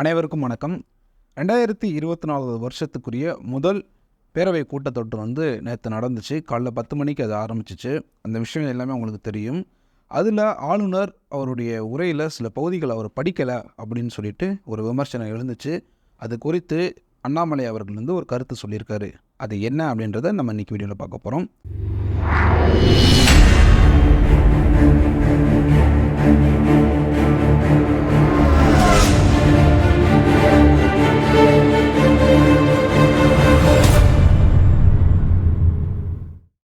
அனைவருக்கும் வணக்கம். ரெண்டாயிரத்தி இருபத்தி நாலாவது வருஷத்துக்குரிய முதல் பேரவை கூட்டத்தொற்று வந்து நேற்று நடந்துச்சு. காலைல பத்து மணிக்கு அது ஆரம்பிச்சிச்சு. அந்த விஷயம் எல்லாமே உங்களுக்கு தெரியும். அதில் ஆளுநர் அவருடைய உரையில் சில பகுதிகள் அவர் படிக்கலை அப்படின்னு சொல்லிட்டு ஒரு விமர்சனம் எழுந்துச்சு. அது குறித்து அண்ணாமலை அவர்கள் வந்து ஒரு கருத்து சொல்லியிருக்காரு. அது என்ன அப்படின்றத நம்ம இன்னைக்கு வீடியோவில் பார்க்க போகிறோம்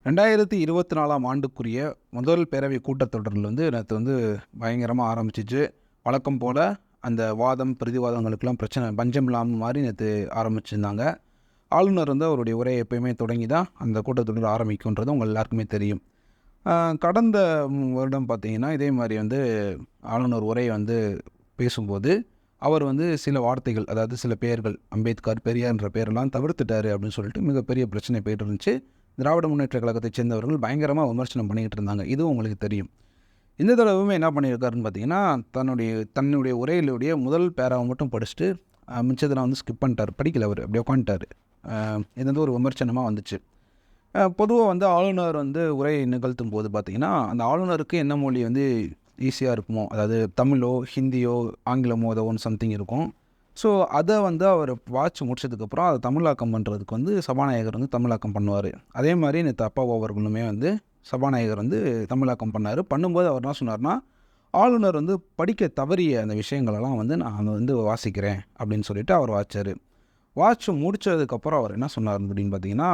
ரெண்டாயிரத்தி இருபத்தி நாலாம் ஆண்டுக்குரிய முதல் பேரவை கூட்டத்தொடரில் வந்து நேற்று வந்து பயங்கரமாக ஆரம்பிச்சிச்சு. வழக்கம் போல் அந்த வாதம் பிரதிவாதங்களுக்கெல்லாம் பிரச்சனை பஞ்சம் இல்லாமல் மாதிரி நேற்று ஆரம்பிச்சிருந்தாங்க. ஆளுநர் வந்து அவருடைய உரையை எப்பயுமே தொடங்கி தான் அந்த கூட்டத்தொடர் ஆரம்பிக்கும்ன்றது உங்கள் எல்லாருக்குமே தெரியும். கடந்த வருடம் பார்த்தீங்கன்னா இதே மாதிரி வந்து ஆளுநர் உரையை வந்து பேசும்போது அவர் வந்து சில வார்த்தைகள் அதாவது சில பெயர்கள் அம்பேத்கர் பெரியார்ன்ற பேரெல்லாம் தவிர்த்துட்டாரு அப்படின்னு சொல்லிட்டு மிகப்பெரிய பிரச்சனை போயிட்டு இருந்துச்சு. திராவிட முன்னேற்ற கழகத்தை சேர்ந்தவர்கள் பயங்கரமாக விமர்சனம் பண்ணிக்கிட்டு இருந்தாங்க. இதுவும் உங்களுக்கு தெரியும். இந்த தடவையுமே என்ன பண்ணியிருக்காருன்னு பார்த்தீங்கன்னா தன்னுடைய தன்னுடைய உரையிலுடைய முதல் பேராவை மட்டும் படிச்சுட்டு மிச்சத்தில் மிச்சதெல்லாம் வந்து ஸ்கிப் பண்ணிட்டார். படிக்கல அவர் அப்படியே உட்காந்துட்டார். இது வந்து ஒரு விமர்சனமாக வந்துச்சு. பொதுவாக வந்து ஆளுநர் வந்து உரை நிகழ்த்தும் போது பார்த்திங்கன்னா அந்த ஆளுநருக்கு என்ன மொழி வந்து ஈஸியாக இருக்குமோ அதாவது தமிழோ ஹிந்தியோ ஆங்கிலமோ ஏதோ ஒன்று சம்திங் இருக்கும். ஸோ அதை வந்து அவர் வாட்ச் முடிச்சதுக்கப்புறம் அதை தமிழாக்கம் பண்ணுறதுக்கு வந்து சபாநாயகர் வந்து தமிழாக்கம் பண்ணுவார். அதே மாதிரி நேற்று அப்பாவு அவர்களுமே வந்து சபாநாயகர் வந்து தமிழாக்கம் பண்ணார். பண்ணும்போது அவர் என்ன சொன்னார்னா ஆளுநர் வந்து படிக்க தவறிய அந்த விஷயங்களெல்லாம் வந்து நான் வந்து வாசிக்கிறேன் அப்படின்னு சொல்லிட்டு அவர் வாச்சார். வாட்ச் முடித்ததுக்கப்புறம் அவர் என்ன சொன்னார் அப்படின்னு பார்த்தீங்கன்னா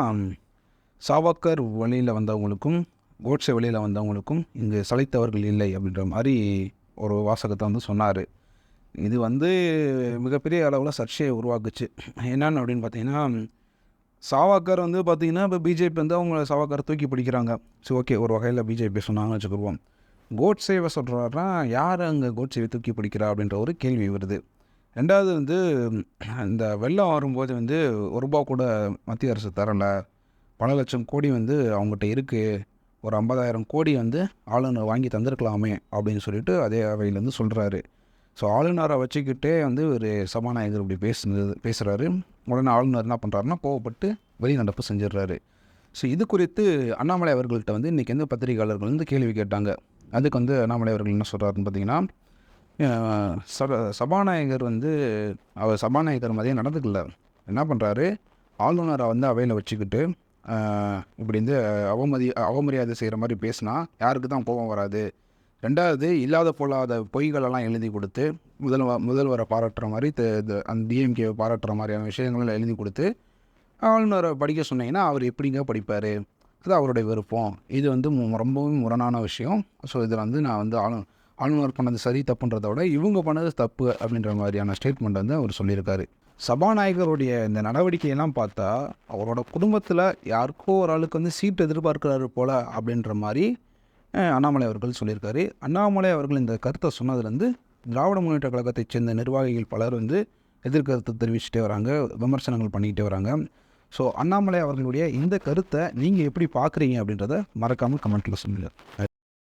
சாவக்கர் வழியில் வந்தவங்களுக்கும் கோட்ஸே வழியில் வந்தவங்களுக்கும் இங்கு சளைத்தவர்கள் இல்லை அப்படின்ற மாதிரி ஒரு வாசகத்தை வந்து சொன்னார். இது வந்து மிகப்பெரிய அளவில் சர்ச்சையை உருவாக்குச்சு. என்னென்னு அப்படின்னு பார்த்தீங்கன்னா சாவாக்கர் வந்து பார்த்திங்கன்னா இப்போ பிஜேபி வந்து அவங்க சாவாக்கர் தூக்கி பிடிக்கிறாங்க. சரி ஓகே ஒரு வகையில் பிஜேபி சொன்னாங்கன்னு வச்சுக்கிடுவோம் கோட்சேவை சொல்கிறாருன்னா யார் அங்கே கோட்சேவை தூக்கி பிடிக்கிறா அப்படின்ற ஒரு கேள்வி வருது. ரெண்டாவது வந்து இந்த வெள்ளம் வரும்போது வந்து ஒரு ரூபா கூட மத்திய அரசு தரலை. பல லட்சம் கோடி வந்து அவங்ககிட்ட இருக்குது ஒரு ஐம்பதாயிரம் கோடி வந்து ஆளுநர் வாங்கி தந்திருக்கலாமே அப்படின்னு சொல்லிட்டு அதே அவையிலேருந்து சொல்கிறாரு ஸோ ஆளுநரை வச்சுக்கிட்டே வந்து ஒரு சபாநாயகர் இப்படி பேசுனது பேசுகிறாரு உடனே ஆளுநர் என்ன பண்ணுறாருன்னா கோவப்பட்டு வெளிநடப்பு செஞ்சிடுறாரு. ஸோ இது குறித்து அண்ணாமலை அவர்கள்ட்ட வந்து இன்றைக்கி வந்து பத்திரிகையாளர்கள் வந்து கேள்வி கேட்டாங்க. அதுக்கு வந்து அண்ணாமலை அவர்கள் என்ன சொல்கிறாருன்னு பார்த்தீங்கன்னா சபாநாயகர் வந்து அவர் சபாநாயகர் மாதிரியே நடந்துக்கல. என்ன பண்ணுறாரு ஆளுநரை வந்து அவையில் வச்சுக்கிட்டு இப்படி வந்து அவமதி அவமரியாதை செய்கிற மாதிரி பேசினா யாருக்கு தான் கோபம் வராது? ரெண்டாவது இல்லாத பொல்லாத பொய்களெல்லாம் எழுதி கொடுத்து முதல்வ முதல்வரை பாராட்டுற மாதிரி த- அந்த டிஎம்கேவை பாராட்டுற மாதிரியான விஷயங்களெல்லாம் எழுதி கொடுத்து ஆளுநரை படிக்க சொன்னீங்கன்னா அவர் எப்படிங்க படிப்பார்? அது அவருடைய விருப்பம். இது வந்து மு- ரொம்பவும் முரணான விஷயம். ஸோ இதில் வந்து நான் வந்து ஆளு ஆளுநர் பண்ணது சரி தப்புன்றத விட இவங்க பண்ணது தப்பு அப்படின்ற மாதிரியான ஸ்டேட்மெண்ட் வந்து அவர் சொல்லியிருக்காரு. சபாநாயகருடைய இந்த நடவடிக்கையெல்லாம் பார்த்தா அவரோட குடும்பத்தில் யாருக்கோ ஒரு ஆளுக்கு வந்து சீட் எதிர்பார்க்குறாரு போல் அப்படின்ற மாதிரி அண்ணாமலை அவர்கள் சொல்லியிருக்காரு. அண்ணாமலை அவர்கள் இந்த கருத்தை சொன்னதுலேருந்து திராவிட முன்னேற்ற கழகத்தைச் சேர்ந்த நிர்வாகிகள் பலர் வந்து எதிர்கருத்து தெரிவிச்சுட்டே வராங்க விமர்சனங்கள் பண்ணிக்கிட்டே வராங்க. ஸோ அண்ணாமலை அவர்களுடைய இந்த கருத்தை நீங்கள் எப்படி பார்க்குறீங்க அப்படின்றத மறக்காமல் கமெண்ட்டில் சொல்லுங்கள்